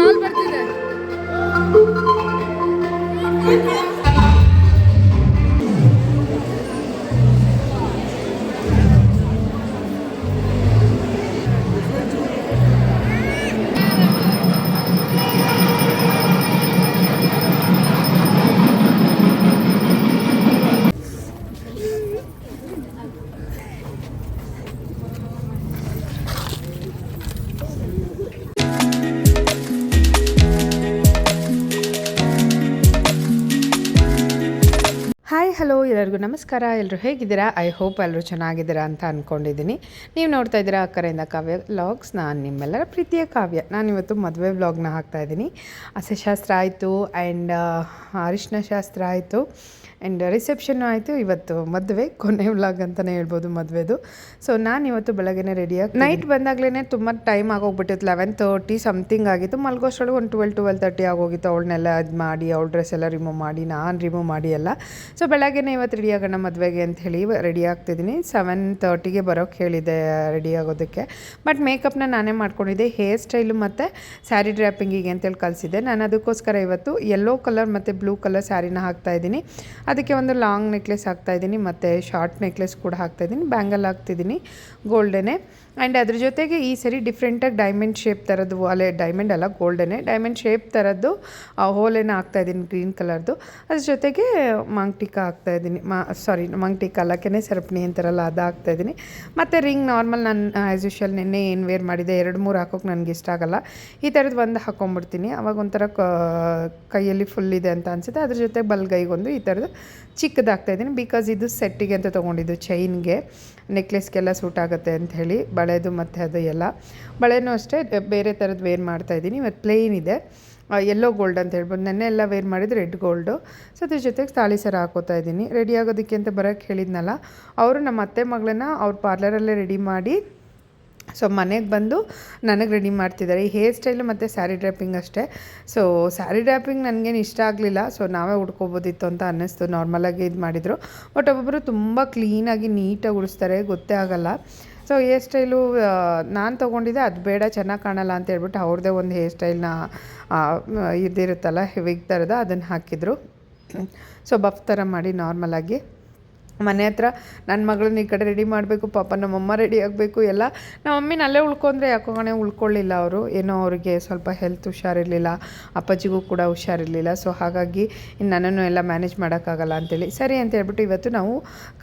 நாள் பேர் hi, hello, ಎಲ್ಲರಿಗೂ ನಮಸ್ಕಾರ. ಎಲ್ಲರೂ ಹೇಗಿದ್ದೀರಾ? ಐ ಹೋಪ್ ಎಲ್ಲರೂ ಚೆನ್ನಾಗಿದ್ದೀರಾ ಅಂತ ಅಂದ್ಕೊಂಡಿದ್ದೀನಿ ನೀವು ನೋಡ್ತಾ ಇದ್ದೀರಾ ಅಕ್ಕರೆಯಿಂದ ಕಾವ್ಯ ವ್ಲಾಗ್ಸ್. ನಾನು ನಿಮ್ಮೆಲ್ಲರ ಪ್ರೀತಿಯ ಕಾವ್ಯ. ನಾನು ಇವತ್ತು ಮದುವೆ ವ್ಲಾಗ್ನ ಹಾಕ್ತಾ ಇದ್ದೀನಿ. ಶಾಸ್ತ್ರ ಆಯಿತು ಆ್ಯಂಡ್ ಅರಿಶಿನ ಶಾಸ್ತ್ರ ಆಯಿತು. ಆ್ಯಂಡ್ ರಿಸೆಪ್ಷನ್ ಆಯಿತು. ಇವತ್ತು ಮದುವೆ, ಕೊನೆ ವ್ಲಾಗ್ ಅಂತಲೇ ಹೇಳ್ಬೋದು ಮದುವೆದು. ಸೊ ನಾನು ಇವತ್ತು ಬೆಳಗ್ಗೆ ರೆಡಿಯಾಗಿ ನೈಟ್ ಬಂದಾಗಲೇ ತುಂಬ ಟೈಮ್ ಆಗೋಗ್ಬಿಟ್ಟಿತ್ತು. ಲೆವೆನ್ ತರ್ಟಿ ಸಮಥಿಂಗ್ ಆಗಿತ್ತು. ಮಲ್ಗೋಷ್ಟೊಳಗೆ ಒಂದು ಟ್ವೆಲ್ ಟ್ವೆಲ್ ತರ್ಟಿ ಆಗೋಗಿತ್ತು. ಅವಳನ್ನೆಲ್ಲ ಇದು ಮಾಡಿ, ಅವಳ ಡ್ರೆಸ್ ಎಲ್ಲ ರಿಮೂವ್ ಮಾಡಿ, ನಾನು ರಿಮೂವ್ ಮಾಡಿ ಎಲ್ಲ. ಸೊ ಬೆಳಗ್ಗೆ ಇವತ್ತು ರೆಡಿ ಆಗೋಣ ಮದುವೆಗೆ ಅಂತ ಹೇಳಿ ರೆಡಿ ಆಗ್ತಿದ್ದೀನಿ. ಸೆವೆನ್ ತರ್ಟಿಗೆ ಬರೋಕ್ಕೆ ಹೇಳಿದೆ ರೆಡಿ ಆಗೋದಕ್ಕೆ. ಬಟ್ ಮೇಕಪ್ನ ನಾನೇ ಮಾಡ್ಕೊಂಡಿದ್ದೆ. ಹೇರ್ ಸ್ಟೈಲು ಮತ್ತು ಸ್ಯಾರಿ ಡ್ರ್ಯಾಪಿಂಗಿಗೆ ಅಂತೇಳಿ ಕಲಿಸಿದ್ದೆ. ನಾನು ಅದಕ್ಕೋಸ್ಕರ ಇವತ್ತು ಯೆಲ್ಲೋ ಕಲರ್ ಮತ್ತು ಬ್ಲೂ ಕಲರ್ ಸ್ಯಾರಿನ ಹಾಕ್ತಾ ಇದ್ದೀನಿ. ಅದಕ್ಕೆ ಒಂದು ಲಾಂಗ್ ನೆಕ್ಲೆಸ್ ಹಾಕ್ತಾ ಇದ್ದೀನಿ, ಮತ್ತು ಶಾರ್ಟ್ ನೆಕ್ಲೆಸ್ ಕೂಡ ಹಾಕ್ತಾ ಇದ್ದೀನಿ. ಬ್ಯಾಂಗಲ್ ಹಾಕ್ತಿದ್ದೀನಿ, ಗೋಲ್ಡನೇ. ಆ್ಯಂಡ್ ಅದ್ರ ಜೊತೆಗೆ ಈ ಸರಿ ಡಿಫ್ರೆಂಟಾಗಿ ಡೈಮಂಡ್ ಶೇಪ್ ಥರದ್ದು ಅಲ್ಲೇ ಡೈಮಂಡ್ ಅಲ್ಲ ಗೋಲ್ಡನೇ ಡೈಮಂಡ್ ಶೇಪ್ ಥರದ್ದು ಹೋಲೇನ ಹಾಕ್ತಾ ಇದ್ದೀನಿ ಗ್ರೀನ್ ಕಲರ್ದು ಅದ್ರ ಜೊತೆಗೆ ಹಾಕ್ತಾ ಇದ್ದೀನಿ. ಮಾ ಸಾರಿ ಮಾಂಗ್ ಅಲ್ಲ, ಕೆನೆ ಸರಪಣಿ ಅಂತಾರಲ್ಲ, ಅದು ಹಾಕ್ತಾ ಇದ್ದೀನಿ. ಮತ್ತು ರಿಂಗ್ ನಾರ್ಮಲ್ ನಾನು ಆ್ಯಸ್ ಯೂಶಲ್ ನಿನ್ನೆ ಏನು ವೇರ್ ಮಾಡಿದೆ, ಎರಡು ಮೂರು ಹಾಕೋಕೆ ನನಗೆ ಇಷ್ಟ ಆಗಲ್ಲ. ಈ ಥರದ್ದು ಒಂದು ಹಾಕೊಂಡ್ಬಿಡ್ತೀನಿ ಅವಾಗ ಒಂಥರ ಕೈಯಲ್ಲಿ ಫುಲ್ ಇದೆ ಅಂತ ಅನಿಸುತ್ತೆ. ಅದ್ರ ಜೊತೆ ಬಲ್ಗೈಗೊಂದು ಈ ಥರದ್ದು ಚಿಕ್ಕದು ಹಾಕ್ತಾ ಇದ್ದೀನಿ ಬಿಕಾಸ್ ಇದು ಸೆಟ್ಟಿಗೆ ಅಂತ ತೊಗೊಂಡಿದ್ದು ಚೈನ್ಗೆ ನೆಕ್ಲೆಸ್ಗೆಲ್ಲ ಸೂಟ್ ಆಗುತ್ತೆ ಅಂತ ಹೇಳಿ ಬಳೆದು ಮತ್ತು ಅದು ಎಲ್ಲ. ಬಳೆನೂ ಅಷ್ಟೇ, ಬೇರೆ ಥರದ್ದು ವೇರ್ ಮಾಡ್ತಾ ಇದ್ದೀನಿ, ಇವತ್ತು ಪ್ಲೇನ್ ಇದೆ. ಎಲ್ಲೋ ಗೋಲ್ಡ್ ಅಂತ ಹೇಳ್ಬೋದು. ನೆನ್ನೆ ಎಲ್ಲ ವೇರ್ ಮಾಡಿದ್ದು ರೆಡ್ ಗೋಲ್ಡು ಸೊ ಅದ್ರ ಜೊತೆಗೆ ತಾಳಿ ಸರ ಹಾಕೋತಾ ಇದ್ದೀನಿ. ರೆಡಿ ಆಗೋದಕ್ಕೆ ಅಂತ ಬರೋಕ್ಕೆ ಹೇಳಿದ್ನಲ್ಲ, ಅವರು ನಮ್ಮ ಅತ್ತೆ ಮಗಳನ್ನ ಅವ್ರ ಪಾರ್ಲರಲ್ಲೇ ರೆಡಿ ಮಾಡಿ ಸೊ ಮನೆಗೆ ಬಂದು ನನಗೆ ರೆಡಿ ಮಾಡ್ತಿದ್ದಾರೆ. ಈ ಹೇರ್ ಸ್ಟೈಲು ಮತ್ತು ಸ್ಯಾರಿ ಡ್ರಾಪಿಂಗ್ ಅಷ್ಟೇ. ಸೊ ಸ್ಯಾರಿ ಡ್ರಾಪಿಂಗ್ ನನಗೇನು ಇಷ್ಟ ಆಗಲಿಲ್ಲ. ಸೊ ನಾವೇ ಉಡ್ಕೋಬೋದಿತ್ತು ಅಂತ ಅನ್ನಿಸ್ತು. ನಾರ್ಮಲಾಗಿ ಇದು ಮಾಡಿದರು. ಬಟ್ ಒಬ್ಬೊಬ್ಬರು ತುಂಬ ಕ್ಲೀನಾಗಿ ನೀಟಾಗಿ ಉಳಿಸ್ತಾರೆ ಗೊತ್ತೇ ಆಗಲ್ಲ. ಸೊ ಹೇರ್ ಸ್ಟೈಲು ನಾನು ತೊಗೊಂಡಿದ್ದೆ. ಅದು ಬೇಡ, ಚೆನ್ನಾಗಿ ಕಾಣಲ್ಲ ಅಂತ ಹೇಳ್ಬಿಟ್ಟು ಅವ್ರದ್ದೇ ಒಂದು ಹೇರ್ ಸ್ಟೈಲ್ನ ಇದಿರುತ್ತಲ್ಲ ವಿಗ್ ಥರದ ಅದನ್ನು ಹಾಕಿದರು. ಸೊ ಬಫ್ ಥರ ಮಾಡಿ ನಾರ್ಮಲಾಗಿ ಮನೆ ಹತ್ರ ನನ್ನ ಮಗಳನ್ನ ಈ ಕಡೆ ರೆಡಿ ಮಾಡಬೇಕು, ಪಾಪ ನಮ್ಮಮ್ಮ ರೆಡಿ ಆಗಬೇಕು, ಎಲ್ಲ. ನಮ್ಮ ಮಮ್ಮಿನ ಅಲ್ಲೇ ಉಳ್ಕೊಂಡ್ರೆ ಯಾಕೋ ಕಣೆ ಉಳ್ಕೊಳ್ಳಿಲ್ಲ ಅವರು. ಏನೋ ಅವರಿಗೆ ಸ್ವಲ್ಪ ಹೆಲ್ತ್ ಹುಷಾರಿರಲಿಲ್ಲ, ಅಪ್ಪಾಜಿಗೂ ಕೂಡ ಹುಷಾರಿರಲಿಲ್ಲ. ಸೊ ಹಾಗಾಗಿ ನನ್ನನ್ನು ಎಲ್ಲ ಮ್ಯಾನೇಜ್ ಮಾಡೋಕ್ಕಾಗಲ್ಲ ಅಂತೇಳಿ. ಸರಿ ಅಂತ ಹೇಳ್ಬಿಟ್ಟು ಇವತ್ತು ನಾವು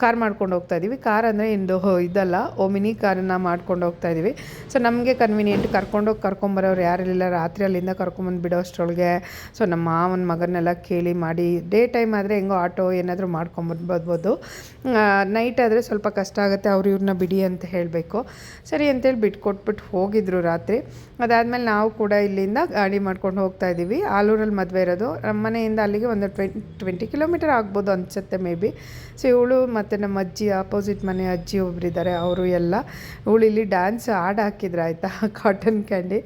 ಕಾರ್ ಮಾಡ್ಕೊಂಡು ಹೋಗ್ತಾ ಇದ್ದೀವಿ ಕಾರ್ ಅಂದರೆ ಇಂದು ಇದಲ್ಲ ಓ ಮಿನಿ ಕಾರನ್ನು ಮಾಡ್ಕೊಂಡು ಹೋಗ್ತಾ ಇದ್ದೀವಿ ಸೊ ನಮಗೆ ಕನ್ವೀನಿಯೆಂಟ್ ಕರ್ಕೊಂಡೋಗಿ ಕರ್ಕೊಂಬರೋರು ಯಾರಿರಲಿಲ್ಲ ರಾತ್ರಿ ಅಲ್ಲಿಂದ ಕರ್ಕೊಂಬಂದು ಬಿಡೋ ಅಷ್ಟರೊಳಗೆ. ಸೊ ನಮ್ಮ ಮಾವನ ಮಗನ್ನೆಲ್ಲ ಕೇಳಿ ಮಾಡಿ, ಡೇ ಟೈಮ್ ಆದರೆ ಹೆಂಗೋ ಆಟೋ ಏನಾದರೂ ಮಾಡ್ಕೊಂಬರ್ಬೋದು ನೈಟ್ ಆದರೆ ಸ್ವಲ್ಪ ಕಷ್ಟ ಆಗುತ್ತೆ, ಅವ್ರು ಇವ್ರನ್ನ ಬಿಡಿ ಅಂತ ಹೇಳಬೇಕು. ಸರಿ ಅಂತೇಳಿ ಬಿಟ್ಕೊಟ್ಬಿಟ್ಟು ಹೋಗಿದ್ರು ರಾತ್ರಿ. ಅದಾದಮೇಲೆ ನಾವು ಕೂಡ ಇಲ್ಲಿಂದ ಗಾಡಿ ಮಾಡ್ಕೊಂಡು ಹೋಗ್ತಾ ಇದ್ದೀವಿ. ಆಲೂರಲ್ಲಿ ಮದುವೆ ಇರೋದು. ನಮ್ಮ ಮನೆಯಿಂದ ಅಲ್ಲಿಗೆ ಒಂದು ಟ್ವೆಂಟಿ ಟ್ವೆಂಟಿ ಕಿಲೋಮೀಟರ್ ಆಗ್ಬೋದು ಅನಿಸುತ್ತೆ ಮೇ ಬಿ. ಸೊ ಇವಳು ಮತ್ತು ನಮ್ಮ ಅಜ್ಜಿ ಆಪೋಸಿಟ್ ಮನೆ ಅಜ್ಜಿ ಒಬ್ಬರಿದ್ದಾರೆ ಅವರು ಎಲ್ಲ. ಇವಳು ಇಲ್ಲಿ ಡ್ಯಾನ್ಸ್ ಹಾಡು ಹಾಕಿದ್ರು, ಆಯಿತಾ? ಕಾಟನ್ ಕ್ಯಾಂಡಿ